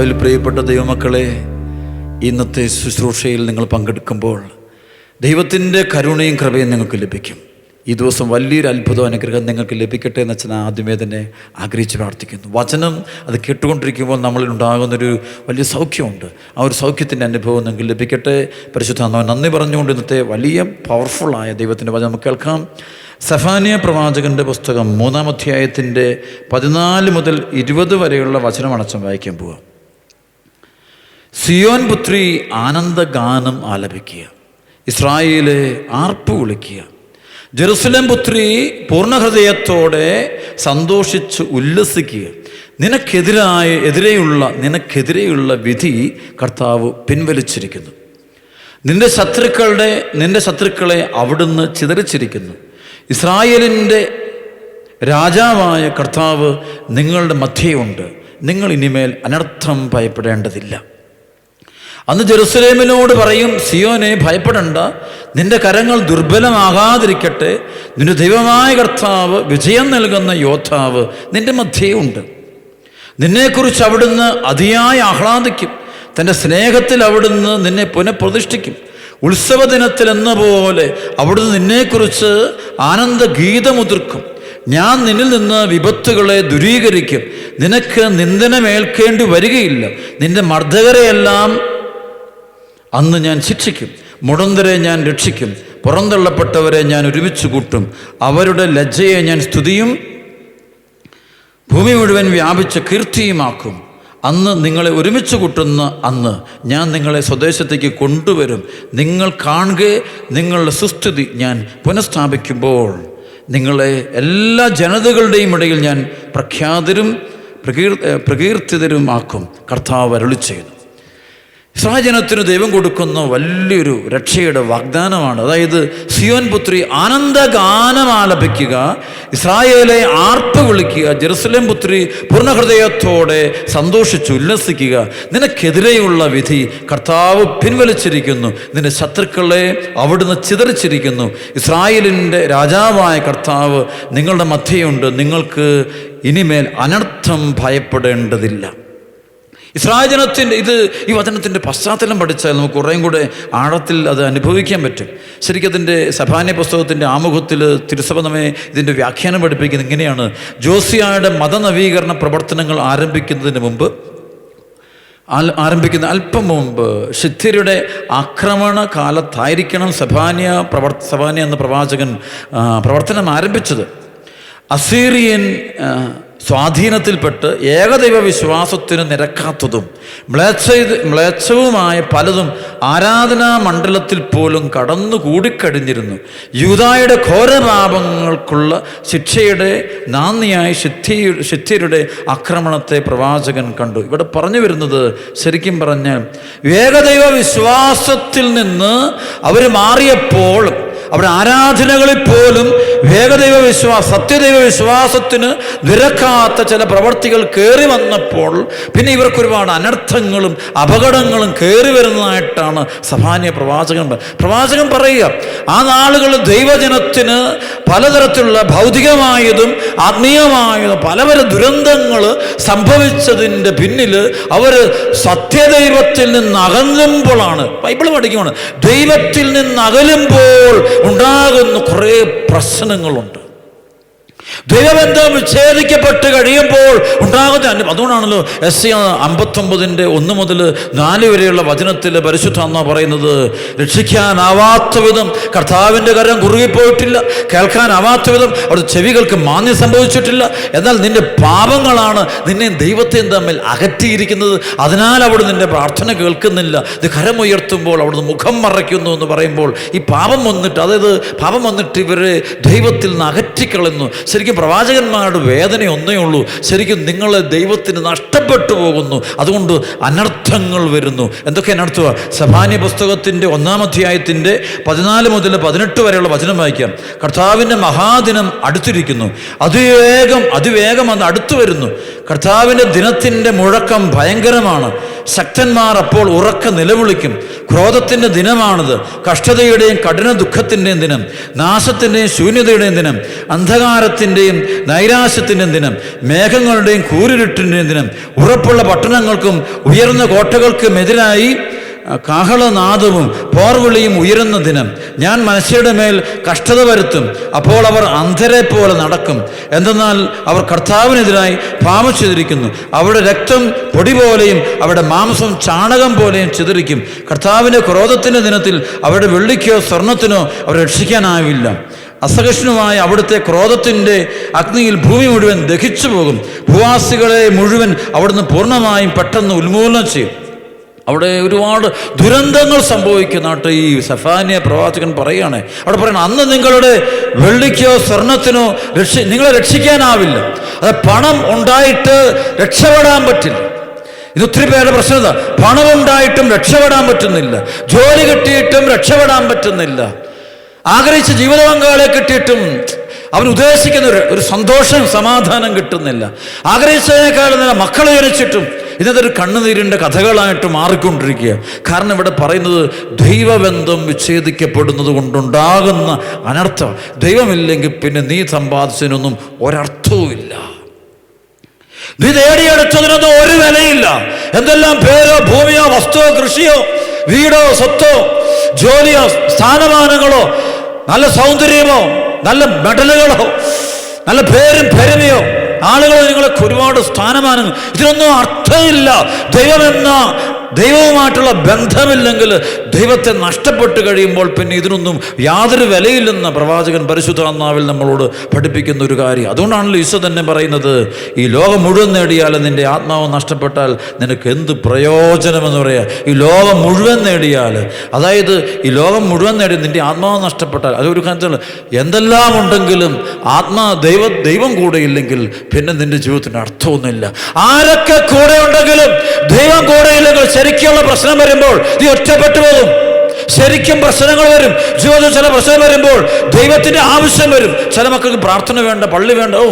കർത്താവിൽ പ്രിയപ്പെട്ട ദൈവമക്കളെ ഇന്നത്തെ ശുശ്രൂഷയിൽ നിങ്ങൾ പങ്കെടുക്കുമ്പോൾ ദൈവത്തിന്റെ കരുണയും കൃപയും നിങ്ങൾക്ക് ലഭിക്കും. ഈ ദിവസം വലിയൊരു അത്ഭുതം അനുഗ്രഹം നിങ്ങൾക്ക് ലഭിക്കട്ടെ എന്ന് അച്ഛൻ ആദ്യമേ തന്നെ ആഗ്രഹിച്ച് പ്രാർത്ഥിക്കുന്നു. വചനം അത് കേട്ടുകൊണ്ടിരിക്കുമ്പോൾ നമ്മളിൽ ഉണ്ടാകുന്നൊരു വലിയ സൗഖ്യമുണ്ട്. ആ ഒരു സൗഖ്യത്തിന്റെ അനുഭവം നിങ്ങൾക്ക് ലഭിക്കട്ടെ. പരിശുദ്ധ നന്ദി പറഞ്ഞുകൊണ്ട് ഇന്നത്തെ വലിയ പവർഫുള്ളായ ദൈവത്തിന്റെ വചനം നമുക്ക് കേൾക്കാം. സഫാനിയ പ്രവാചകന്റെ പുസ്തകം മൂന്നാം അധ്യായത്തിന്റെ പതിനാല് മുതൽ ഇരുപത് വരെയുള്ള വചനം അടച്ചം വായിക്കാൻ പോവുക. സിയോൻ പുത്രി ആനന്ദഗാനം ആലപിക്കുക. ഇസ്രായേലെ ആർപ്പ് വിളിക്കുക. ജെറുസലേം പുത്രി പൂർണഹൃദയത്തോടെ സന്തോഷിച്ച് ഉല്ലസിക്കുക. നിനക്കെതിരായ എതിരെയുള്ള നിനക്കെതിരെയുള്ള വിധി കർത്താവ് പിൻവലിച്ചിരിക്കുന്നു. നിന്റെ ശത്രുക്കളുടെ നിന്റെ ശത്രുക്കളെ അവിടുന്ന് ചിതറിച്ചിരിക്കുന്നു. ഇസ്രായേലിന്റെ രാജാവായ കർത്താവ് നിങ്ങളുടെ മധ്യയുണ്ട് നിങ്ങൾ ഇനിമേൽ അനർത്ഥം ഭയപ്പെടേണ്ടതില്ല. അന്ന് ജെറുസലേമിനോട് പറയും സിയോനെ ഭയപ്പെടണ്ട. നിന്റെ കരങ്ങൾ ദുർബലമാകാതിരിക്കട്ടെ. നിന്റെ ദൈവമായ കർത്താവ് വിജയം നൽകുന്ന യോദ്ധാവ് നിന്റെ മധ്യയുണ്ട് നിന്നെക്കുറിച്ച് അവിടുന്ന് അതിയായി ആഹ്ലാദിക്കും. തന്റെ സ്നേഹത്തിൽ അവിടുന്ന് നിന്നെ പുനഃപ്രതിഷ്ഠിക്കും. ഉത്സവ ദിനത്തിൽ എന്ന പോലെ അവിടുന്ന് നിന്നെക്കുറിച്ച് ആനന്ദഗീതമുതിർക്കും. ഞാൻ നിന്നിൽ നിന്ന് വിപത്തുകളെ ദുരീകരിക്കും. നിനക്ക് നിന്ദനമേൽക്കേണ്ടി വരികയില്ല. നിന്റെ മർദ്ദകരെയെല്ലാം അന്ന് ഞാൻ ശിക്ഷിക്കും. മുടന്തരെ ഞാൻ രക്ഷിക്കും. പുറന്തള്ളപ്പെട്ടവരെ ഞാൻ ഒരുമിച്ച് കൂട്ടും. അവരുടെ ലജ്ജയെ ഞാൻ സ്തുതിയും ഭൂമി മുഴുവൻ വ്യാപിച്ച കീർത്തിയുമാക്കും. അന്ന് നിങ്ങളെ ഒരുമിച്ച് കൂട്ടുന്ന അന്ന് ഞാൻ നിങ്ങളെ സ്വദേശത്തേക്ക് കൊണ്ടുവരും. നിങ്ങൾ കാണുക നിങ്ങളുടെ സുസ്ഥിതി ഞാൻ പുനഃസ്ഥാപിക്കുമ്പോൾ നിങ്ങളെ എല്ലാ ജനതകളുടെയും ഇടയിൽ ഞാൻ പ്രഖ്യാതരും പ്രകീർ പ്രകീർത്തിതരുമാക്കും. കർത്താവ് അരുളി ഇസ്രാജനത്തിന് ദൈവം കൊടുക്കുന്ന വലിയൊരു രക്ഷയുടെ വാഗ്ദാനമാണ്. അതായത് സിയോൻ പുത്രി ആനന്ദഗാനം ആലപിക്കുക ഇസ്രായേലെ ആർപ്പ് വിളിക്കുക ജെറുസലേം പുത്രി പൂർണഹൃദയത്തോടെ സന്തോഷിച്ച് ഉല്ലസിക്കുക. നിനക്കെതിരെയുള്ള വിധി കർത്താവ് പിൻവലിച്ചിരിക്കുന്നു. നിന്റെ ശത്രുക്കളെ അവിടുന്ന് ചിതറിച്ചിരിക്കുന്നു. ഇസ്രായേലിന്റെ രാജാവായ കർത്താവ് നിങ്ങളുടെ മധ്യയുണ്ട്. നിങ്ങൾക്ക് ഇനിമേൽ അനർത്ഥം ഭയപ്പെടേണ്ടതില്ല. ഇസ്രായേൽ ജനത്തിന്റെ ഇത് ഈ വചനത്തിന്റെ പശ്ചാത്തലം പഠിച്ചാൽ നമുക്ക് കുറേയും കൂടെ ആഴത്തിൽ അത് അനുഭവിക്കാൻ പറ്റും. ശരിക്കും അതിന്റെ സഭാന്യ പുസ്തകത്തിന്റെ ആമുഖത്തിൽ തിരുസഭ നമ്മെ ഇതിന്റെ വ്യാഖ്യാനം പഠിപ്പിക്കുന്നത് ഇങ്ങനെയാണ്. ജോസിയായുടെ മതനവീകരണ പ്രവർത്തനങ്ങൾ ആരംഭിക്കുന്നതിന് മുമ്പ് ആരംഭിക്കുന്ന അല്പം മുമ്പ് ഷിഥിരുടെ ആക്രമണ കാലത്തായിരിക്കണം സഭാന്യ പ്രവർ സഭാന്യ എന്ന പ്രവാചകൻ പ്രവർത്തനം ആരംഭിച്ചത്. അസീറിയൻ സ്വാധീനത്തിൽപ്പെട്ട് ഏകദൈവ വിശ്വാസത്തിന് നിരക്കാത്തതും മ്ലേച്ഛ മ്ലേച്ഛവുമായ പലതും ആരാധനാ മണ്ഡലത്തിൽ പോലും കടന്നു കൂടിക്കഴിഞ്ഞിരുന്നു യൂതായുടെ ഘോരപാപങ്ങൾക്കുള്ള ശിക്ഷയുടെ നാന്ദിയായി ശിദ്ധി ശിദ്ധിയുടെ ആക്രമണത്തെ പ്രവാചകൻ കണ്ടു. ഇവിടെ പറഞ്ഞു വരുന്നത് ശരിക്കും പറഞ്ഞാൽ ഏകദൈവ വിശ്വാസത്തിൽ നിന്ന് അവർ മാറിയപ്പോൾ അവിടെ ആരാധനകളിൽ പോലും വേഗദൈവ വിശ്വാസ സത്യദൈവ വിശ്വാസത്തിന് നിരക്കാത്ത ചില പ്രവർത്തികൾ കയറി വന്നപ്പോൾ പിന്നെ ഇവർക്ക് ഒരുപാട് അനർത്ഥങ്ങളും അപകടങ്ങളും കയറി വരുന്നതായിട്ടാണ് സഭാന്യ പ്രവാചകൻ പ്രവാചകൻ പറയുക ആ നാളുകൾ ദൈവജനത്തിന് പലതരത്തിലുള്ള ഭൗതികമായതും ആത്മീയമായതും പല പല ദുരന്തങ്ങൾ സംഭവിച്ചതിന്റെ പിന്നിൽ അവർ സത്യദൈവത്തിൽ നിന്ന് അകന്നുമ്പോഴാണ് ബൈബിൾ പഠിക്കുകയാണ് ദൈവത്തിൽ നിന്ന് അകലുമ്പോൾ ഉണ്ടാകുന്ന കുറേ പ്രശ്നങ്ങളുണ്ട്. ദൈവബന്ധം വിച്ഛേദിക്കപ്പെട്ട് കഴിയുമ്പോൾ ഉണ്ടാകുന്ന അനുഭവം അതുകൊണ്ടാണല്ലോ എസ് സി അമ്പത്തൊമ്പതിന്റെ ഒന്ന് മുതൽ നാല് വരെയുള്ള വചനത്തിൽ പരിശുദ്ധ എന്നാ പറയുന്നത് രക്ഷിക്കാനാവാത്ത വിധം കർത്താവിന്റെ കരം കുറുകിപ്പോയിട്ടില്ല. കേൾക്കാനാവാത്ത വിധം അവിടെ ചെവികൾക്ക് മാന്യം സംഭവിച്ചിട്ടില്ല. എന്നാൽ നിന്റെ പാപങ്ങളാണ് നിന്നെയും ദൈവത്തെയും തമ്മിൽ അകറ്റിയിരിക്കുന്നത്. അതിനാൽ അവിടെ നിന്റെ പ്രാർത്ഥന കേൾക്കുന്നില്ല. ഇത് കരമുയർത്തുമ്പോൾ അവിടുന്ന് മുഖം മറയ്ക്കുന്നു എന്ന് പറയുമ്പോൾ ഈ പാപം വന്നിട്ട് അതായത് പാപം വന്നിട്ട് ഇവരെ ദൈവത്തിൽ നിന്ന് അകറ്റിക്കളയുന്നു. ശരിക്കും പ്രവാചകന്മാരുടെ വേദന ഒന്നേ ഉള്ളൂ. ശരിക്കും നിങ്ങളെ ദൈവത്തിന് നഷ്ടപ്പെട്ടു പോകുന്നു. അതുകൊണ്ട് അനർത്ഥങ്ങൾ വരുന്നു. എന്തൊക്കെ അനർത്ഥമാണ് സഭാന്യ പുസ്തകത്തിന്റെ ഒന്നാം അധ്യായത്തിന്റെ പതിനാല് മുതൽ പതിനെട്ട് വരെയുള്ള വചനം വായിക്കാം. കർത്താവിന്റെ മഹാദിനം അടുത്തിരിക്കുന്നു. അതിവേഗം അതിവേഗം അത് അടുത്തു വരുന്നു. കർത്താവിന്റെ ദിനത്തിന്റെ മുഴക്കം ഭയങ്കരമാണ്. ശക്തന്മാർ അപ്പോൾ ഉറക്ക നിലവിളിക്കും. ക്രോധത്തിന്റെ ദിനമാണിത്. കഷ്ടതയുടെയും കഠിന ദുഃഖത്തിന്റെയും ദിനം. നാശത്തിന്റെയും ശൂന്യതയുടെയും ദിനം. അന്ധകാരത്തിന്റെയും നൈരാശ്യത്തിന്റെയും ദിനം. മേഘങ്ങളുടെയും കൂരിരുട്ടിന്റെയും ദിനം. ഉറപ്പുള്ള പട്ടണങ്ങൾക്കും ഉയർന്ന കോട്ടകൾക്കും എതിരായി കാഹളനാദവും പോർവിളിയും ഉയരുന്ന ദിനം ഞാൻ മനുഷ്യരുടെ മേൽ കഷ്ടത വരുത്തും. അപ്പോൾ അവർ അന്ധരെ പോലെ നടക്കും. എന്തെന്നാൽ അവർ കർത്താവിനെതിരായി പാപം ചെയ്തിരിക്കുന്നു അവരുടെ രക്തം പൊടി പോലെയും അവരുടെ മാംസം ചാണകം പോലെയും ചിതറിക്കും. കർത്താവിന്റെ ക്രോധത്തിന്റെ ദിനത്തിൽ അവരുടെ വെള്ളിക്കോ സ്വർണത്തിനോ അവർ രക്ഷിക്കാനാവില്ല. അസഹിഷ്ണുമായ അവിടുത്തെ ക്രോധത്തിന്റെ അഗ്നിയിൽ ഭൂമി മുഴുവൻ ദഹിച്ചു പോകും ഭൂവാസികളെ മുഴുവൻ അവിടുന്ന് പൂർണമായും പെട്ടെന്ന് ഉന്മൂലനം ചെയ്യും. അവിടെ ഒരുപാട് ദുരന്തങ്ങൾ സംഭവിക്കുന്നതായിട്ട് ഈ സഫാനിയ പ്രവാചകൻ പറയുകയാണ് അവിടെ പറയണം അന്ന് നിങ്ങളുടെ വെള്ളിക്കോ സ്വർണത്തിനോ രക്ഷ നിങ്ങളെ രക്ഷിക്കാനാവില്ല. അത് പണം ഉണ്ടായിട്ട് രക്ഷപ്പെടാൻ പറ്റില്ല. ഇത് ഒത്തിരി പേരുടെ പ്രശ്നം ഇതാ. പണം ഉണ്ടായിട്ടും രക്ഷപ്പെടാൻ പറ്റുന്നില്ല. ജോലി കിട്ടിയിട്ടും രക്ഷപ്പെടാൻ പറ്റുന്നില്ല. ആഗ്രഹിച്ച ജീവിത പങ്കാളിയെ കിട്ടിയിട്ടും അവൻ ഉദ്ദേശിക്കുന്ന ഒരു സന്തോഷം സമാധാനം കിട്ടുന്നില്ല. ആഗ്രഹിച്ചതിനേക്കാൾ നല്ല മക്കളെ ജനിച്ചിട്ടും ഇന്നത്തെ ഒരു കണ്ണുനീരിന്റെ കഥകളായിട്ട് മാറിക്കൊണ്ടിരിക്കുക കാരണം ഇവിടെ പറയുന്നത് ദൈവബന്ധം വിച്ഛേദിക്കപ്പെടുന്നത് കൊണ്ടുണ്ടാകുന്ന അനർത്ഥം. ദൈവമില്ലെങ്കിൽ പിന്നെ നീ സമ്പാദിച്ചതിനൊന്നും ഒരർത്ഥവുമില്ല. നീ നേടിയെടുത്തതിനൊന്നും ഒരു വിലയില്ല. എന്തെല്ലാം പേരോ ഭൂമിയോ വസ്തുവോ കൃഷിയോ വീടോ സ്വത്തോ ജോലിയോ സ്ഥാനമാനങ്ങളോ നല്ല സൗന്ദര്യമോ നല്ല മെഡലുകളോ നല്ല പേരും പെരുമയോ ആളുകൾ നിങ്ങളെ ഒരുപാട് സ്ഥാനമാനങ്ങൾ. ഇതിനൊന്നും അർത്ഥമില്ല. ദൈവമെന്ന ദൈവവുമായിട്ടുള്ള ബന്ധമില്ലെങ്കിൽ ദൈവത്തെ നഷ്ടപ്പെട്ട് കഴിയുമ്പോൾ പിന്നെ ഇതിനൊന്നും യാതൊരു വിലയില്ലെന്ന പ്രവാചകൻ പരിശുദ്ധാത്മാവിൽ നമ്മളോട് പഠിപ്പിക്കുന്ന ഒരു കാര്യം. അതുകൊണ്ടാണല്ലോ ഈശോ തന്നെ പറയുന്നത് ഈ ലോകം മുഴുവൻ നേടിയാലും നിന്റെ ആത്മാവ് നഷ്ടപ്പെട്ടാൽ നിനക്ക് എന്ത് പ്രയോജനമെന്ന് പറയാ. ഈ ലോകം മുഴുവൻ നേടിയാൽ അതായത് ഈ ലോകം മുഴുവൻ നേടി നിന്റെ ആത്മാവ് നഷ്ടപ്പെട്ടാൽ. അതൊരു കാര്യത്തിൽ എന്തെല്ലാം ഉണ്ടെങ്കിലും ആത്മാ ദൈവ ദൈവം കൂടെ ഇല്ലെങ്കിൽ പിന്നെ നിന്റെ ജീവിതത്തിന് അർത്ഥമൊന്നുമില്ല. ആരൊക്കെ കൂടെ ഉണ്ടെങ്കിലും ദൈവം കൂടെ ഇല്ലെങ്കിൽ ശരിക്കുള്ള പ്രശ്നം വരുമ്പോൾ നീ ഒറ്റപ്പെട്ടു പോകും. ശരിക്കും പ്രശ്നങ്ങൾ വരും. ജീവിതത്തിൽ ചില പ്രശ്നം വരുമ്പോൾ ദൈവത്തിന്റെ ആവശ്യം വരും. ചില മക്കൾക്ക് പ്രാർത്ഥന വേണ്ട പള്ളി വേണ്ട. ഓ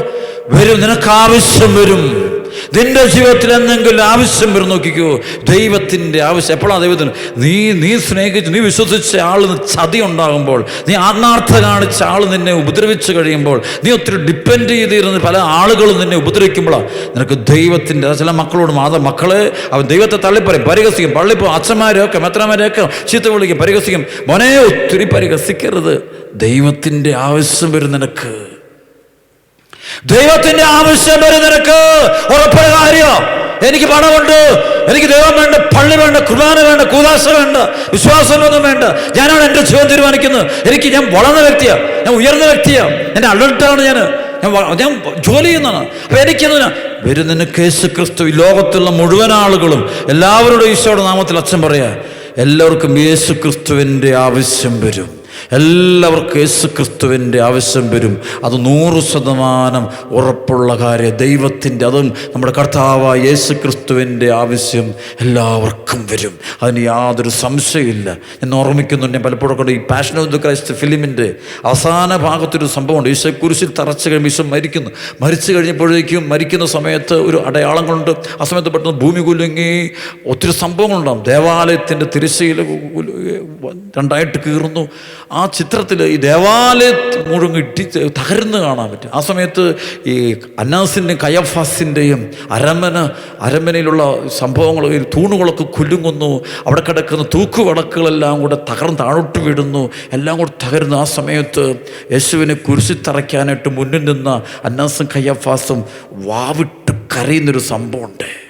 വരും നിനക്ക് ആവശ്യം വരും. നിന്റെ ജീവിതത്തിൽ എന്തെങ്കിലും ആവശ്യം വരും നോക്കിക്കോ. ദൈവത്തിന്റെ ആവശ്യം. എപ്പോഴാണ് ദൈവത്തിന്? നീ നീ സ്നേഹിച്ച് നീ വിശ്വസിച്ച ആൾ ചതി ഉണ്ടാകുമ്പോൾ നീ ആത്മാർത്ഥ കാണിച്ച ആൾ നിന്നെ ഉപദ്രവിച്ചു കഴിയുമ്പോൾ നീ ഒത്തിരി ഡിപ്പെൻഡ് ചെയ്തിരുന്ന പല ആളുകളും നിന്നെ ഉപദ്രവിക്കുമ്പോഴാണ് നിനക്ക് ദൈവത്തിന്റെ ചില മക്കളോട് മാതാ മക്കളെ അവൻ ദൈവത്തെ തള്ളിപ്പറയും പരിഹസിക്കും. പള്ളിപ്പോ അച്ഛന്മാരെയൊക്കെ മെത്രമാരെയൊക്കെ ചീത്ത വിളിക്കും പരിഹസിക്കും. മോനെ ഒത്തിരി പരിഹസിക്കരുത്. ദൈവത്തിന്റെ ആവശ്യം വരും നിനക്ക്. ദൈവത്തിന്റെ ആവശ്യം വരും നിനക്ക്. ഉറപ്പുള്ള കാര്യം. എനിക്ക് പണമുണ്ട്. എനിക്ക് ദൈവം വേണ്ട പള്ളി വേണ്ട കുർബാന വേണ്ട കൂതാശ വേണ്ട വിശ്വാസമൊന്നും വേണ്ട. ഞാനാണ് എന്റെ ജീവിതം തീരുമാനിക്കുന്നത്. എനിക്ക് ഞാൻ വളർന്ന വ്യക്തിയാണ് ഞാൻ ഉയർന്ന വ്യക്തിയാണ് എന്റെ അലർട്ടാണ് ഞാൻ. ഞാൻ ജോലി ചെയ്യുന്നതാണ്. അപ്പൊ എനിക്കെന്ന് വരുന്നതിന് കേസ് ക്രിസ്തു ഈ ലോകത്തുള്ള മുഴുവൻ ആളുകളും എല്ലാവരോടും ഈശോയുടെ നാമത്തിൽ അച്ഛൻ പറയാ എല്ലാവർക്കും യേശു ക്രിസ്തുവിന്റെ ആവശ്യം വരും. എല്ലാവർക്കും യേശു ക്രിസ്തുവിന്റെ ആവശ്യം വരും. അത് നൂറ് ശതമാനം ഉറപ്പുള്ള കാര്യം. ദൈവത്തിന്റെ അതും നമ്മുടെ കർത്താവായ യേശു ക്രിസ്തുവിന്റെ ആവശ്യം എല്ലാവർക്കും വരും. അതിന് യാതൊരു സംശയമില്ല എന്ന് ഓർമ്മിക്കുന്നു ഞാൻ പലപ്പോഴും കൊണ്ട് ഈ പാഷൻ ഓഫ് ദ ക്രൈസ്റ്റ് ഫിലിമിന്റെ അവസാന ഭാഗത്തൊരു സംഭവമുണ്ട്. ഈശോ കുരിശിൽ തറച്ച് കഴിയുമ്പോൾ ഈശോ മരിക്കുന്നു. മരിച്ചു കഴിഞ്ഞപ്പോഴേക്കും മരിക്കുന്ന സമയത്ത് ഒരു അടയാളം കൊണ്ട് ആ സമയത്ത് പെട്ടെന്ന് ഭൂമി കുലുങ്ങി. ഒത്തിരി സംഭവങ്ങളുണ്ടാകും ദേവാലയത്തിന്റെ തിരശ്ശീല രണ്ടായിട്ട് കീറുന്നു. ആ ചിത്രത്തിൽ ഈ ദേവാലയ മുഴുവൻ ഇട്ടി തകർന്ന് കാണാൻ പറ്റും. ആ സമയത്ത് ഈ അന്നാസിന്റെയും കയഫാസിന്റെയും അരമന അരമനയിലുള്ള സംഭവങ്ങൾ തൂണുകളൊക്കെ കുലുങ്ങുന്നു. അവിടെ കിടക്കുന്ന തൂക്കുവിളക്കുകളെല്ലാം കൂടെ തകർന്ന് താഴോട്ട് വീടുന്നു. എല്ലാം കൂടെ തകരുന്നു ആ സമയത്ത് യേശുവിനെ കുരിശിത്തറയ്ക്കാനായിട്ട് മുന്നിൽ നിന്ന അന്നാസും കയ്യഫാസും വാവിട്ട് കരയുന്നൊരു സംഭവമുണ്ട്.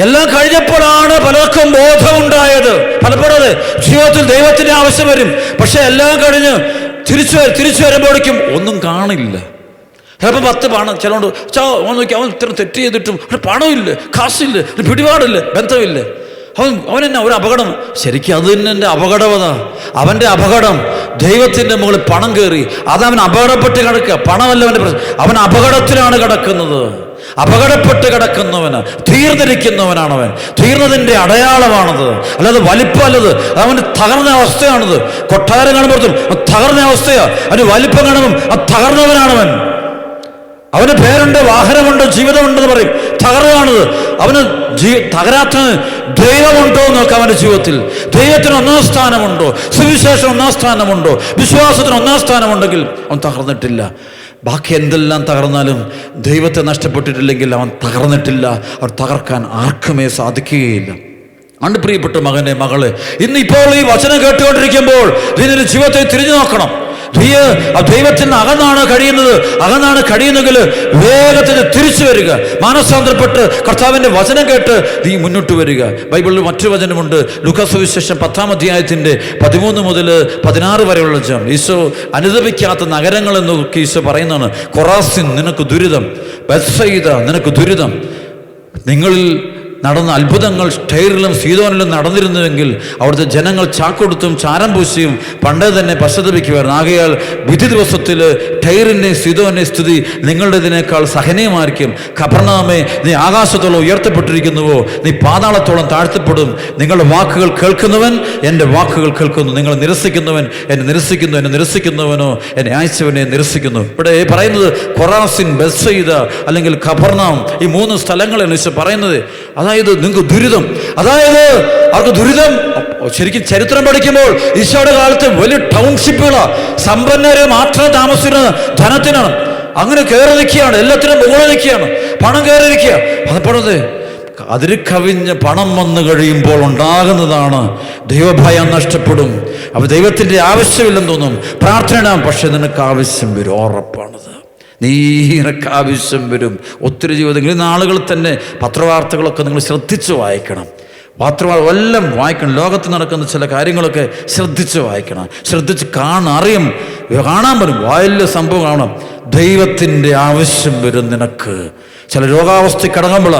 എല്ലാം കഴിഞ്ഞപ്പോഴാണ് പലർക്കും ബോധമുണ്ടായത്. പലപ്പോഴും ജീവിതത്തിൽ ദൈവത്തിന്റെ ആവശ്യം വരും. പക്ഷെ എല്ലാം കഴിഞ്ഞ് തിരിച്ചു തിരിച്ചു വരുമ്പോഴേക്കും ഒന്നും കാണില്ല. ചിലപ്പോൾ പത്ത് പണം ചിലോണ്ട് ചാ അവൻ നോക്കി അവൻ ഇത്ര തെറ്റ് ചെയ്തിട്ടും അവന് പണമില്ല കാശില്ല പിടിപാടില്ല ബന്ധമില്ല അവൻ അവൻ തന്നെ ഒരു അപകടം. ശരിക്കും അത് തന്നെ എന്റെ അപകടവത അവന്റെ അപകടം ദൈവത്തിന്റെ മുകളിൽ പണം കയറി അതവൻ അപകടപ്പെട്ട് കിടക്കുക. പണമല്ല അവന്റെ പ്രശ്നം. അവൻ അപകടത്തിലാണ് കിടക്കുന്നത്. അപകടപ്പെട്ട് കിടക്കുന്നവന് തീർന്നിരിക്കുന്നവനാണ് അവൻ തീർന്നതിന്റെ അടയാളമാണത്. അല്ലാതെ വലിപ്പമല്ലത്. അവന് തകർന്ന അവസ്ഥയാണത്. കൊട്ടാരം കാണുമ്പോഴത്തും തകർന്ന അവസ്ഥയാ. അവന് വലിപ്പം കാണുമ്പം ആ തകർന്നവനാണവൻ. അവന് പേരുണ്ട് വാഹനമുണ്ട് ജീവിതമുണ്ടെന്ന് പറയും. തകർന്നതാണത്. അവന് ജീ തകരാത്ത ദൈവമുണ്ടോ എന്ന് നോക്കാം അവന്റെ ജീവിതത്തിൽ. ദൈവത്തിന് ഒന്നാം സ്ഥാനമുണ്ടോ? സുവിശേഷം ഒന്നാം സ്ഥാനമുണ്ടോ? വിശ്വാസത്തിന് ഒന്നാം സ്ഥാനമുണ്ടെങ്കിൽ അവൻ തകർന്നിട്ടില്ല. ബാക്കി എന്തെല്ലാം തകർന്നാലും ദൈവത്തെ നഷ്ടപ്പെട്ടിട്ടില്ലെങ്കിൽ അവൻ തകർന്നിട്ടില്ല. അവർ തകർക്കാൻ ആർക്കുമേ സാധിക്കുകയില്ല. അണ്ട് പ്രിയപ്പെട്ട മകനെ മകളെ ഇന്ന് ഇപ്പോൾ ഈ വചനം കേട്ടുകൊണ്ടിരിക്കുമ്പോൾ നിന്റെ ജീവിതത്തെ തിരിഞ്ഞു നോക്കണം. ദൈവത്തിന് അകന്നാണ് കഴിയുന്നത്. അകന്നാണ് കഴിയുന്നെങ്കിൽ വേഗത്തിൽ തിരിച്ചു വരിക. മാനസാന്തരപ്പെട്ട് കർത്താവിന്റെ വചനം കേട്ട് നീ മുന്നോട്ട് വരിക. ബൈബിളിൽ മറ്റൊരു വചനമുണ്ട്. ലുക്കസുവിശേഷം പത്താം അധ്യായത്തിന്റെ പതിമൂന്ന് മുതൽ പതിനാറ് വരെയുള്ള ജം ഈശോ അനുദപിക്കാത്ത നഗരങ്ങൾ എന്നൊക്കെ ഈശോ പറയുന്നതാണ്. കൊറാസിൻ നിനക്ക് ദുരിതം. ബത്സയിത നിനക്ക് ദുരിതം. നിങ്ങളിൽ നടന്ന അത്ഭുതങ്ങൾ ടൈറിലും സീതോനിലും നടന്നിരുന്നുവെങ്കിൽ അവിടുത്തെ ജനങ്ങൾ ചാക്കൊടുത്തും ചാരം പൂശിയും പണ്ടേ തന്നെ പശ്ചാത്തപിക്കുമായിരുന്നു. ആകയാൽ വിധി ദിവസത്തിൽ ടൈറിന്റെയും സീതോന്റെയും സ്ഥിതി നിങ്ങളുടേതിനേക്കാൾ സഹനീയമായിരിക്കും. ഖബർനാമെ നീ ആകാശത്തോളം ഉയർത്തപ്പെട്ടിരിക്കുന്നുവോ? നീ പാതാളത്തോളം താഴ്ത്തപ്പെടും. നിങ്ങളുടെ വാക്കുകൾ കേൾക്കുന്നവൻ എന്റെ വാക്കുകൾ കേൾക്കുന്നു. നിങ്ങൾ നിരസിക്കുന്നവൻ എന്നെ നിരസിക്കുന്നു എന്നെ നിരസിക്കുന്നവനോ എന്നെ അയച്ചവനെ നിരസിക്കുന്നു. ഇവിടെ പറയുന്നത് കൊറാസിൻ ബെസ്സയിദ അല്ലെങ്കിൽ ഖബർനാം ഈ മൂന്ന് സ്ഥലങ്ങളെന്ന് ഈശോ പറയുന്നത്. അതായത് നിങ്ങൾക്ക് ദുരിതം. അതായത് അവർക്ക് ദുരിതം ശരിക്കും ചരിത്രം പഠിക്കുമ്പോൾ ഈശോയുടെ കാലത്ത് വലിയ ടൗൺഷിപ്പുകളാണ് സമ്പന്നര് മാത്രം താമസിക്കുന്നത് ധനത്തിനാണ്. അങ്ങനെ കയറി നിൽക്കുകയാണ് എല്ലാത്തിനും മുകളിൽ നിൽക്കുകയാണ് പണം കയറി നിൽക്കുക. പണത് അതിര് കവിഞ്ഞ് പണം വന്നു കഴിയുമ്പോൾ ഉണ്ടാകുന്നതാണ് ദൈവഭയം നഷ്ടപ്പെടും. അപ്പോൾ ദൈവത്തിന്റെ ആവശ്യമില്ലെന്ന് തോന്നും. പ്രാർത്ഥന പക്ഷെ നിനക്ക് ആവശ്യം വരും ഉറപ്പാണത്. നീ നിനക്ക് ആവശ്യം വരും. ഒത്തിരി ജീവിതങ്ങളിൽ നാളുകൾ തന്നെ പത്രവാർത്തകളൊക്കെ നിങ്ങൾ ശ്രദ്ധിച്ച് വായിക്കണം. പത്രവാർത്ത എല്ലാം വായിക്കണം. ലോകത്ത് നടക്കുന്ന ചില കാര്യങ്ങളൊക്കെ ശ്രദ്ധിച്ച് വായിക്കണം. ശ്രദ്ധിച്ച് കാണാൻ അറിയും കാണാൻ പറ്റും വലിയ സംഭവം കാണാം ദൈവത്തിന്റെ ആവശ്യം വരും നിനക്ക്. ചില രോഗാവസ്ഥ കടങ്ങുമ്പോൾ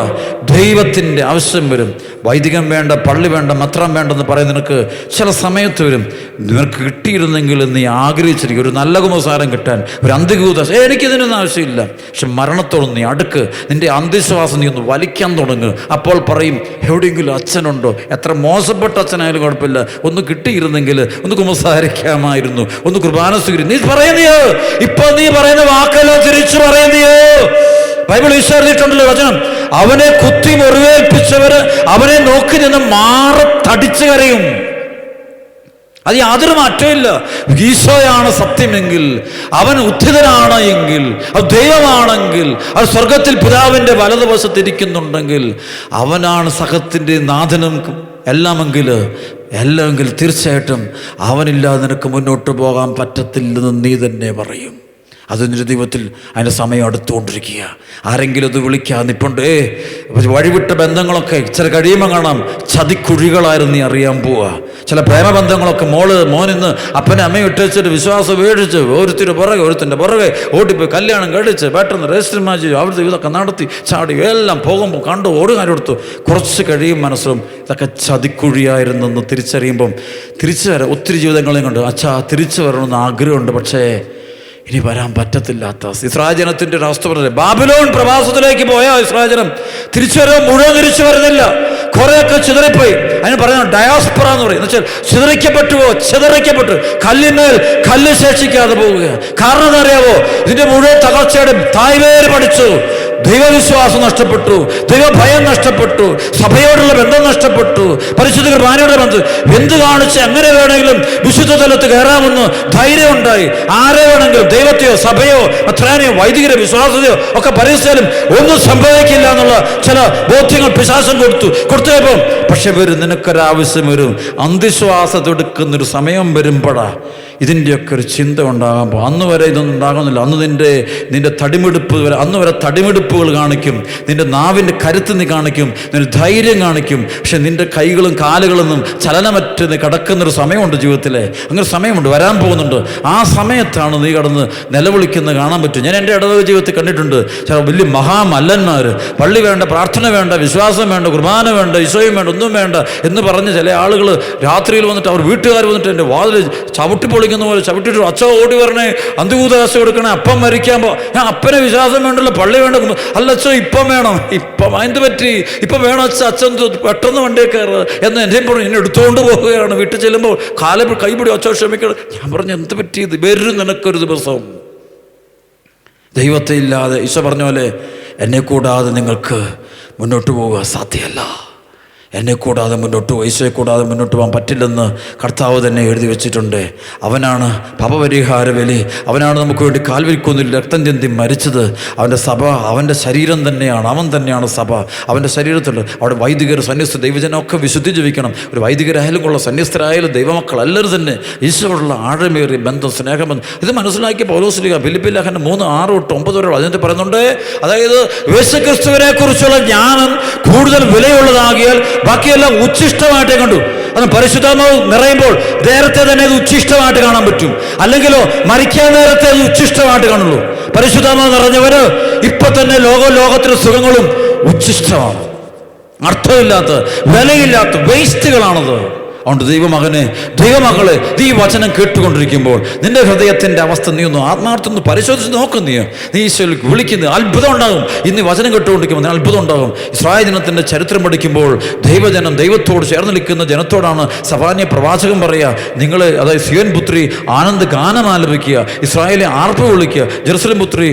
ദൈവത്തിന്റെ ആവശ്യം വരും. വൈദികം വേണ്ട പള്ളി വേണ്ട മത്രം വേണ്ടെന്ന് പറയുന്ന നിനക്ക് ചില സമയത്ത് വരും. നിനക്ക് കിട്ടിയിരുന്നെങ്കിൽ നീ ആഗ്രഹിച്ചിരിക്കും. ഒരു നല്ല കുമസാരം കിട്ടാൻ ഒരു അന്ത്യകൂത എനിക്കിതിനൊന്നും ആവശ്യമില്ല. പക്ഷെ മരണത്തോട് നീ അടുക്ക്. നിന്റെ അന്ധവിശ്വാസം നീ ഒന്ന് വലിക്കാൻ തുടങ്ങുക അപ്പോൾ പറയും എവിടെയെങ്കിലും അച്ഛനുണ്ടോ? എത്ര മോശപ്പെട്ട അച്ഛനായാലും കുഴപ്പമില്ല. ഒന്ന് കിട്ടിയിരുന്നെങ്കിൽ ഒന്ന് കുമസാരിക്കാമായിരുന്നു ഒന്ന് കുർബാന സ്വീകരി നീ പറയുന്നയോ? ഇപ്പോൾ നീ പറയുന്ന വാക്കല്ലോ തിരിച്ചു പറയുന്നയോ? ബൈബിൾ വിശ്വസിച്ചിട്ടുണ്ടല്ലോ വചനം. അവനെ കുത്തി മുറിവേൽപ്പിച്ചവർ അവനെ നോക്കി നിന്ന് മാറി തടിച്ചു കരയും. അത് യാതൊരു മാറ്റമില്ല ഈശോയാണ് സത്യമെങ്കിൽ അവൻ ഉദ്ധിതനാണ് എങ്കിൽ അത് ദൈവമാണെങ്കിൽ അത് സ്വർഗത്തിൽ പിതാവിന്റെ വലതുവശത്തിരിക്കുന്നുണ്ടെങ്കിൽ അവനാണ് സഹത്തിന്റെ നാഥനും എല്ലാമെങ്കിൽ എല്ലാമെങ്കിൽ തീർച്ചയായിട്ടും അവനില്ലാതെ നിനക്ക് മുന്നോട്ട് പോകാൻ പറ്റത്തില്ലെന്ന് നീ തന്നെ പറയും. അത് നിന്റെ ദൈവത്തിൽ അതിന്റെ സമയം അടുത്തുകൊണ്ടിരിക്കുക. ആരെങ്കിലും അത് വിളിക്കാൻ നിപ്പുണ്ട്. ഏ വഴിവിട്ട ബന്ധങ്ങളൊക്കെ ചില കഴിയുമ്പോൾ കാണാം ചതിക്കുഴികളായിരുന്നു നീ അറിയാൻ പോവുക. ചില പ്രേമബന്ധങ്ങളൊക്കെ മോൾ മോനിന്ന് അപ്പനെ അമ്മയും ഇട്ടുവെച്ചിട്ട് വിശ്വാസം മേടിച്ച് ഒരുത്തിന്റെ പുറകെ ഒരുത്തിന്റെ പുറകെ ഓടിപ്പോയി കല്യാണം കഴിച്ച് പെട്ടെന്ന് രജിസ്റ്റർ മാച്ച് അവിടുത്തെ ഇതൊക്കെ നടത്തി ചാടി എല്ലാം പോകുമ്പോൾ കണ്ടു ഓടുകാരെടുത്തു കുറച്ച് കഴിയും മനസ്സിലും ഇതൊക്കെ ചതിക്കുഴിയായിരുന്നെന്ന് തിരിച്ചറിയുമ്പം തിരിച്ചു വരാം ഒത്തിരി ജീവിതങ്ങളെയും കണ്ട്. അച്ഛാ തിരിച്ചു വരണമെന്ന് ആഗ്രഹമുണ്ട് പക്ഷേ ഇനി വരാൻ പറ്റത്തില്ലാത്ത ഇസ്രാജനത്തിന്റെ ഒരു അവസ്ഥ പറഞ്ഞത് ബാബിലോൺ പ്രവാസത്തിലേക്ക് പോയ ഇസ്രാജനം തിരിച്ചു വരാൻ മുഴുവൻ തിരിച്ചു വരുന്നില്ല. കുറേയൊക്കെ ചിതറിപ്പോയി. അതിന് പറയുന്നത് ഡയാസ്പറ എന്ന് പറയും. എന്നുവെച്ചാൽ ചിതറിക്കപ്പെട്ടുവോ? ചിതറിക്കപ്പെട്ടു. കല്ലിന്മേൽ കല്ല് ശേഷിക്കാതെ പോവുക കാരണം എന്താ അറിയാവോ ഇതിന്റെ മുഴുവൻ തകർച്ചയുടെ തായ്വേര് പഠിച്ചു. ദൈവവിശ്വാസം നഷ്ടപ്പെട്ടു ദൈവഭയം നഷ്ടപ്പെട്ടു സഭയോടുള്ള ബന്ധം നഷ്ടപ്പെട്ടു പരിശുദ്ധ കുർബാനയുടെ ബന്ധം. എന്ത് കാണിച്ച് എങ്ങനെ വേണമെങ്കിലും വിശുദ്ധ തലത്ത് കയറാമെന്ന് ധൈര്യം ഉണ്ടായി ആരെ വേണമെങ്കിലും ദൈവത്തെയോ സഭയോ അത്രാനെയോ വൈദികരെ വിശ്വാസതയോ ഒക്കെ പരിസ്ഥിതിയിലും ഒന്നും സംഭവിക്കില്ല എന്നുള്ള ചില ബോധ്യങ്ങൾ പിശാസം കൊടുത്തു കൊടുത്തപ്പോൾ പക്ഷെ വരും നിനക്കൊരാവശ്യം വരും. അന്ധിശ്വാസത്തെടുക്കുന്നൊരു സമയം വരുമ്പോഴാ ഇതിന്റെയൊക്കെ ഒരു ചിന്ത ഉണ്ടാകുമ്പോൾ അന്ന് വരെ ഇതൊന്നും ഉണ്ടാകുന്നില്ല. അന്ന് നിന്റെ നിന്റെ തടിമെടുപ്പ് വരെ അന്ന് വരെ തടിമെടുപ്പുകൾ കാണിക്കും. നിന്റെ നാവിന്റെ കരുത്ത് നീ കാണിക്കും. നിന്റെ ധൈര്യം കാണിക്കും. പക്ഷെ നിന്റെ കൈകളും കാലുകളൊന്നും ചലനമറ്റ് നീ കിടക്കുന്നൊരു സമയമുണ്ട് ജീവിതത്തിലെ. അങ്ങനെ സമയമുണ്ട്. വരാൻ പോകുന്നുണ്ട്. ആ സമയത്താണ് നീ കടന്ന് നിലവിളിക്കുന്നത് കാണാൻ പറ്റും. ഞാൻ എന്റെ ഇടവക ജീവിതത്തിൽ കണ്ടിട്ടുണ്ട്. ചില വലിയ മഹാമല്ലന്മാർ പള്ളി വേണ്ട പ്രാർത്ഥന വേണ്ട വിശ്വാസം വേണ്ട കുർബാന വേണ്ട ഈശോയും വേണ്ട ഒന്നും വേണ്ട എന്ന് പറഞ്ഞ് ചില ആളുകൾ രാത്രിയിൽ വന്നിട്ട് അവർ വീട്ടുകാർ വന്നിട്ട് എന്റെ വാതിൽ ചവിട്ടി പൊളിക്കുന്ന പോലെ ചവിട്ടിട്ട് അച്ഛ ഓടി വരണേ അന്തികൂതാശ കൊടുക്കണേ അപ്പം മരിക്കാൻ പോ ഞാൻ അപ്പനെ വിശ്വാസം വേണ്ടല്ലോ പള്ളി വേണ്ട അല്ല അച്ഛോ ഇപ്പം വേണം. ഇപ്പം എന്ത് പറ്റി? ഇപ്പം വേണം അച്ഛ അച്ഛൻ പെട്ടെന്ന് വണ്ടിയെ കയറുക എന്ന് എന്നെയും പറഞ്ഞു. എന്നെ എടുത്തുകൊണ്ട് പോവുകയാണ്. വീട്ടിൽ ചെല്ലുമ്പോൾ കാല കൈപിടി അച്ഛൻ ക്ഷമിക്കണം. ഞാൻ പറഞ്ഞു എന്ത് പറ്റി? ഇത് വരും നിനക്കൊരു ദിവസം. ദൈവത്തെ ഇല്ലാതെ ഈശോ പറഞ്ഞ പോലെ എന്നെ കൂടാതെ നിങ്ങൾക്ക് മുന്നോട്ട് പോവുക സാധ്യമല്ല. എന്നെ കൂടാതെ മുന്നോട്ട് വയസ്സെ കൂടാതെ മുന്നോട്ട് പോകാൻ പറ്റില്ലെന്ന് കർത്താവ് തന്നെ എഴുതി വെച്ചിട്ടുണ്ട്. അവനാണ് പാപപരിഹാര ബലി അവനാണ് നമുക്ക് വേണ്ടി കാൽവരിക്കൊന്നിൽ രക്തം ചിന്തി മരിച്ചത്. അവന്റെ സഭ അവന്റെ ശരീരം തന്നെയാണ്. അവൻ തന്നെയാണ് സഭ. അവന്റെ ശരീരത്തിൽ അവിടെ വൈദികർ സന്യസ്ത ദൈവജനമൊക്കെ വിശുദ്ധി ജീവിക്കണം ഒരു വൈദികരായാലും കൊള്ള. സന്യസ്തരായാലും ദൈവമക്കൾ എല്ലാവരും തന്നെ. ഈശോയോടുള്ള ആഴമേറി ബന്ധം സ്നേഹബന്ധം. ഇത് മനസ്സിലാക്കിയ പൗലോസ്ലിക ഫിലിപ്പില്ലാഹന്റെ മൂന്ന് ആറ് തൊട്ട് ഒമ്പത് വരെ അതിനകത്ത് പറയുന്നുണ്ട്. അതായത് യേശുക്രിസ്തുവിനെ കുറിച്ചുള്ള ജ്ഞാനം കൂടുതൽ വിലയുള്ളതാകിയാൽ ബാക്കിയെല്ലാം ഉച്ഛിഷ്ടമായിട്ടേ കണ്ടു. അത് പരിശുദ്ധാത്മാവ് നിറയുമ്പോൾ നേരത്തെ തന്നെ അത് ഉച്ഛിഷ്ടമായിട്ട് കാണാൻ പറ്റും. അല്ലെങ്കിലോ മരിക്കാൻ നേരത്തെ അത് ഉച്ഛിഷ്ടമായിട്ട് കാണുള്ളൂ. പരിശുദ്ധാത്മാവ് നിറഞ്ഞവര് ഇപ്പൊ തന്നെ ലോകോ ലോകത്തിലെ സുഖങ്ങളും ഉച്ഛിഷ്ടമാണ് അർത്ഥമില്ലാത്ത വിലയില്ലാത്ത വേസ്റ്റുകളാണത് അതുകൊണ്ട് ദൈവമകനെ ദൈവമകളെ നീ വചനം കേട്ടുകൊണ്ടിരിക്കുമ്പോൾ നിന്റെ ഹൃദയത്തിന്റെ അവസ്ഥ നീ ഒന്ന് ആത്മാർത്ഥം ഒന്ന് പരിശോധിച്ച് നോക്കും നീ. നീ ഈശോയിലേക്ക് വിളിക്കുന്നത് അത്ഭുതം ഉണ്ടാകും. ഇന്ന് വചനം കേട്ടുകൊണ്ടിരിക്കുമ്പോൾ അത്ഭുതം ഉണ്ടാകും. ഇസ്രായേൽ ജനത്തിന്റെ ചരിത്രം പഠിക്കുമ്പോൾ ദൈവജനം ദൈവത്തോട് ചേർന്ന് നിൽക്കുന്ന ജനത്തോടാണ് സഭാന്യ പ്രവാചകൻ പറയുക നിങ്ങൾ അതായത് സിയോൻ പുത്രി ആനന്ദ് ഗാനം ആലപിക്കുക ഇസ്രായേലെ ആർപ്പ് വിളിക്കുക ജെറുസലം പുത്രി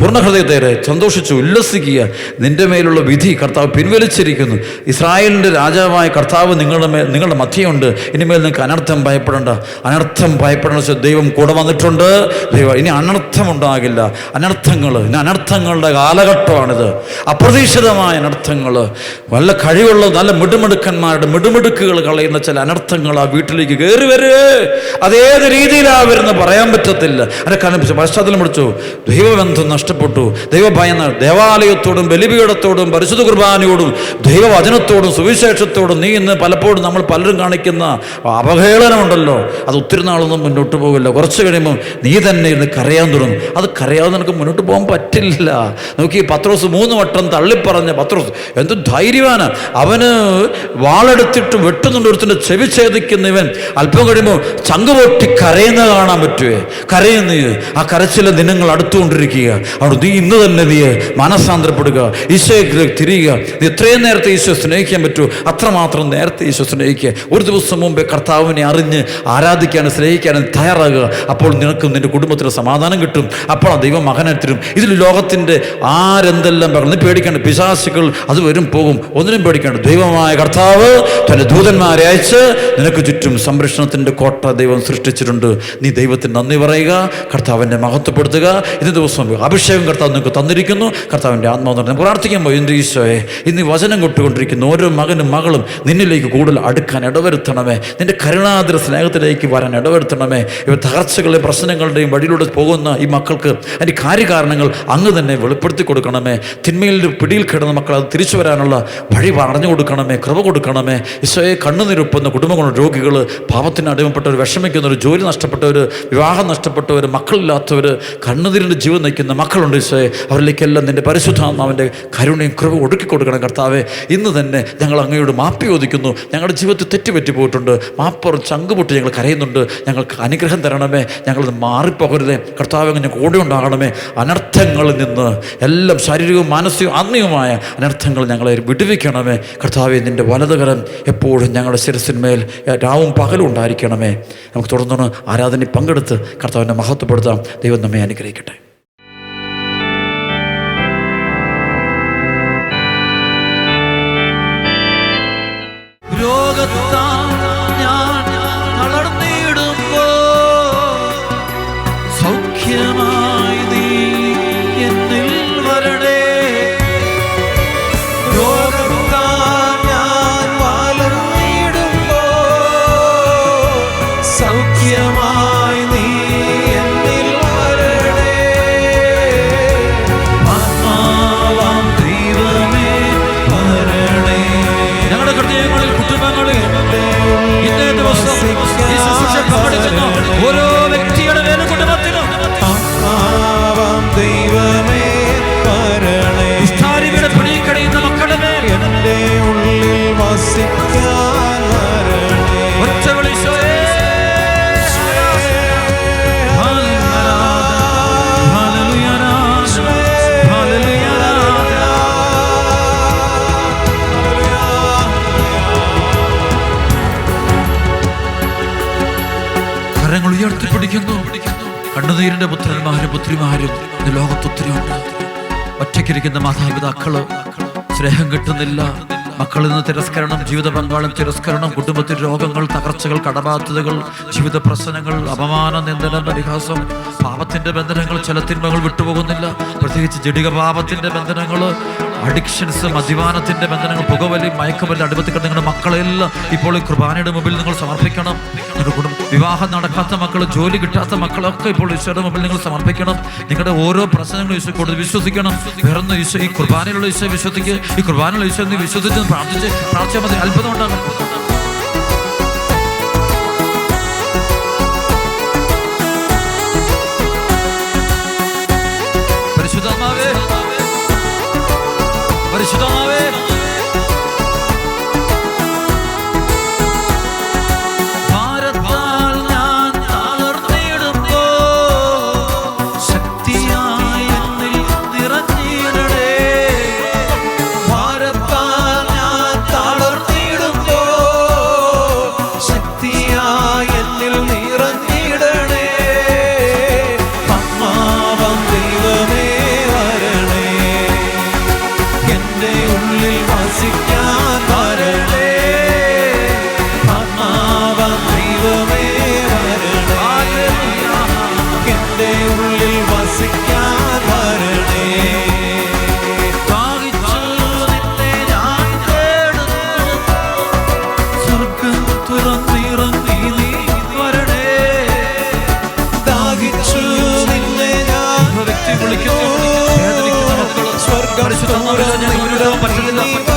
പൂർണ ഹൃദയത്തേറെ സന്തോഷിച്ചു ഉല്ലസിക്കുക. നിന്റെ മേലുള്ള വിധി കർത്താവ് പിൻവലിച്ചിരിക്കുന്നു. ഇസ്രായേലിന്റെ രാജാവായ കർത്താവ് നിങ്ങളുടെ മേൽ നിങ്ങളുടെ മധ്യമുണ്ട് ഇനിമേൽ നിങ്ങൾക്ക് അനർത്ഥം ഭയപ്പെടേണ്ട. അനർത്ഥം ഭയപ്പെടേണ്ട ദൈവം കൂടെ വന്നിട്ടുണ്ട്. ദൈവം ഇനി അനർത്ഥം ഉണ്ടാകില്ല അനർത്ഥങ്ങൾ ഇനി അനർത്ഥങ്ങളുടെ കാലഘട്ടമാണിത്. അപ്രതീക്ഷിതമായ അനർത്ഥങ്ങൾ നല്ല കഴിവുള്ള നല്ല മിടുമിടുക്കന്മാരുടെ മിടുമിടുക്കുകൾ കളയുന്ന ചില അനർത്ഥങ്ങൾ ആ വീട്ടിലേക്ക് കയറി വരുവേ അതേത് രീതിയിലാണ് വരുന്നത് പറയാൻ പറ്റത്തില്ല. അതിനെ കനപ്പിച്ചു പശ്ചാത്തലം പിടിച്ചു ദൈവബന്ധം നഷ്ടപ്പെട്ടു. ദൈവഭയം ദേവാലയത്തോടും ബലിപീഠത്തോടും പരിശുദ്ധ കുർബാനയോടും ദൈവവചനത്തോടും സുവിശേഷത്തോടും നീ ഇന്ന് പലപ്പോഴും നമ്മൾ പലരും കാണിക്കുന്ന അപഹേളനമുണ്ടല്ലോ അത് ഒത്തിരി നാളൊന്നും മുന്നോട്ട് പോകില്ല കുറച്ച് കഴിയുമ്പോൾ നീ തന്നെ ഇന്ന് കരയാൻ തുടങ്ങും. അത് കരയാതെ നിനക്ക് മുന്നോട്ട് പോകാൻ പറ്റില്ല. നോക്കി പത്രോസ് മൂന്ന് വട്ടം തള്ളിപ്പറഞ്ഞ പത്രോസ് എന്ത് ധൈര്യമാണ് അവന് വാളെടുത്തിട്ട് വെട്ടുന്നുണ്ട് ഒരുത്തിന്റെ ചെവി ഛേദിക്കുന്നവൻ. അല്പം കഴിയുമ്പോൾ ചങ്ക് പൊട്ടി കരയുന്ന കാണാൻ പറ്റുമേ കരയുന്ന ആ കരച്ചിലെ ദിനങ്ങൾ അടുത്തുകൊണ്ടിരിക്കുക. അവിടെ നീ ഇന്ന് തന്നെ നീ മനസ്സാന്തരപ്പെടുക. ഈശോയെ തിരിയുക. നീ ഇത്രയും നേരത്തെ ഈശോ സ്നേഹിക്കാൻ പറ്റുമോ അത്രമാത്രം നേരത്തെ ഈശോ സ്നേഹിക്കുക ഒരു ദിവസം മുമ്പേ കർത്താവിനെ അറിഞ്ഞ് ആരാധിക്കാനും സ്നേഹിക്കാനും തയ്യാറാകുക. അപ്പോൾ നിനക്കും നിന്റെ കുടുംബത്തിന് സമാധാനം കിട്ടും. അപ്പോൾ ആ ദൈവം മകനെ തരും. ഇതിൽ ലോകത്തിന്റെ ആരെന്തെല്ലാം പറഞ്ഞു പേടിക്കേണ്ട പിശാസുകൾ അത് വരും പോകും. ഒന്നിനും പേടിക്കേണ്ട. ദൈവമായ കർത്താവ് തന്റെ ദൂതന്മാരെ അയച്ച് നിനക്ക് ചുറ്റും സംരക്ഷണത്തിന്റെ കോട്ട ദൈവം സൃഷ്ടിച്ചിട്ടുണ്ട്. നീ ദൈവത്തിന് നന്ദി പറയുക. കർത്താവിന്റെ മഹത്വപ്പെടുത്തുക. ഇന്ന് ദിവസം അഭിഷേകം കർത്താവ് നിങ്ങൾക്ക് തന്നിരിക്കുന്നു. കർത്താവിന്റെ ആത്മാവ് പ്രാർത്ഥിക്കാൻ പോയി. എന്റെ ഈശോയെ? ഇന്ന് വചനം കൊട്ടുകൊണ്ടിരിക്കുന്ന ഓരോ മകനും മകളും നിന്നിലേക്ക് കൂടുതൽ അടുക്കാൻ ഇടവരുത്തണമേ. നിന്റെ കരുണാതിര സ്നേഹത്തിലേക്ക് വരാൻ ഇടവരുത്തണമേ. ഇവ തകർച്ചകളുടെയും പ്രശ്നങ്ങളുടെയും വഴിയിലൂടെ പോകുന്ന ഈ മക്കൾക്ക് അതിന്റെ കാര്യകാരണങ്ങൾ അങ്ങ് തന്നെ വെളിപ്പെടുത്തി കൊടുക്കണമേ. തിന്മയിൽ പിടിയിൽ കിടന്ന മക്കൾ അത് തിരിച്ചു വരാനുള്ള വഴി പറഞ്ഞു കൊടുക്കണമേ കൃപ കൊടുക്കണമേ. ഈശോയെ കണ്ണുനിരുപ്പുന്ന കുടുംബങ്ങളുടെ രോഗികൾ പാപത്തിന് അടിമപ്പെട്ടവർ വിഷമിക്കുന്നവർ ജോലി നഷ്ടപ്പെട്ടവർ വിവാഹം നഷ്ടപ്പെട്ടവർ മക്കളില്ലാത്തവർ കണ്ണുതിരിന്റെ ജീവൻ നയിക്കുന്ന മക്കളുണ്ട് ഈശോയെ. അവരിലേക്കെല്ലാം നിന്റെ പരിശുദ്ധാത്മാവിന്റെ കരുണയും കൃപ ഒടുക്കി കൊടുക്കണം കർത്താവെ. ഇന്ന് തന്നെ ഞങ്ങൾ അങ്ങയോട് മാപ്പി ചോദിക്കുന്നു. ഞങ്ങളുടെ ജീവിതത്തിൽ തെറ്റുപറ്റി പോയിട്ടുണ്ട്. മാപ്പർ ചങ്കുപൊട്ടി ഞങ്ങൾ കരയുന്നുണ്ട്. ഞങ്ങൾക്ക് അനുഗ്രഹം തരണമേ. ഞങ്ങളത് മാറിപ്പോകരുതേ. കർത്താവ് ഞങ്ങൾ കൂടെ ഉണ്ടാകണമേ. അനർത്ഥങ്ങളിൽ നിന്ന് എല്ലാം ശാരീരികവും മാനസികവും ആത്മീയവുമായ അനർത്ഥങ്ങൾ ഞങ്ങളെ വിടുവിക്കണമേ. കർത്താവെ നിന്റെ വലതുകരം എപ്പോഴും ഞങ്ങളുടെ ശിരസിന്മേൽ രാവും പകലും ഉണ്ടായിരിക്കണമേ. നമുക്ക് തുടർന്ന് ആരാധനയിൽ പങ്കെടുത്ത് കർത്താവിനെ മഹത്വപ്പെടുത്താം. ദൈവം നമ്മെ അനുഗ്രഹിക്കട്ടെ. കണ്ണുനീരിന്റെ പുത്രന്മാരും പുത്രിമാരും ഇന്ന് ലോകത്ത് ഒത്തിരിയുണ്ട് ഒറ്റയ്ക്കിരിക്കുന്ന മാതാപിതാക്കൾ സ്നേഹം കിട്ടുന്നില്ല. മക്കളിൽ നിന്ന് തിരസ്കരണം ജീവിത പങ്കാളം തിരസ്കരണം കുടുംബത്തിൽ രോഗങ്ങൾ തകർച്ചകൾ കടബാധ്യതകൾ ജീവിത പ്രശ്നങ്ങൾ അപമാന നിന്ദനം പരിഹാസം പാപത്തിന്റെ ബന്ധനങ്ങൾ ചില തിന്മകൾ വിട്ടുപോകുന്നില്ല. പ്രത്യേകിച്ച് ജടിക പാപത്തിന്റെ ബന്ധനങ്ങൾ അഡിക്ഷൻസ് മദ്യപാനത്തിന്റെ ബന്ധനങ്ങൾ പുകവലി മയക്കുമല്ല അടുപ്പത്തിൽ നിങ്ങളുടെ മക്കളെല്ലാം ഇപ്പോൾ ഈ കുർബാനയുടെ മുമ്പിൽ നിങ്ങൾ സമർപ്പിക്കണം. നിങ്ങളുടെ കുടുംബം വിവാഹം നടക്കാത്ത മക്കൾ ജോലി കിട്ടാത്ത മക്കളൊക്കെ ഇപ്പോൾ ഈശോയുടെ മുമ്പിൽ നിങ്ങൾ സമർപ്പിക്കണം. നിങ്ങളുടെ ഓരോ പ്രശ്നങ്ങളും ഈശോ കൂടുതൽ വിശ്വസിക്കണം. വേറൊന്ന് ഈശോ ഈ കുർബാനയിലുള്ള ഈശോ വിശ്വസിക്ക്. ഈ കുർബാനയുള്ള ഈശോ എന്ന് വിശ്വസിച്ച് പ്രാർത്ഥിച്ച് പ്രാർത്ഥിച്ചാൽ മതി. അത്ഭുതം ഉണ്ടാകും. ഞാൻ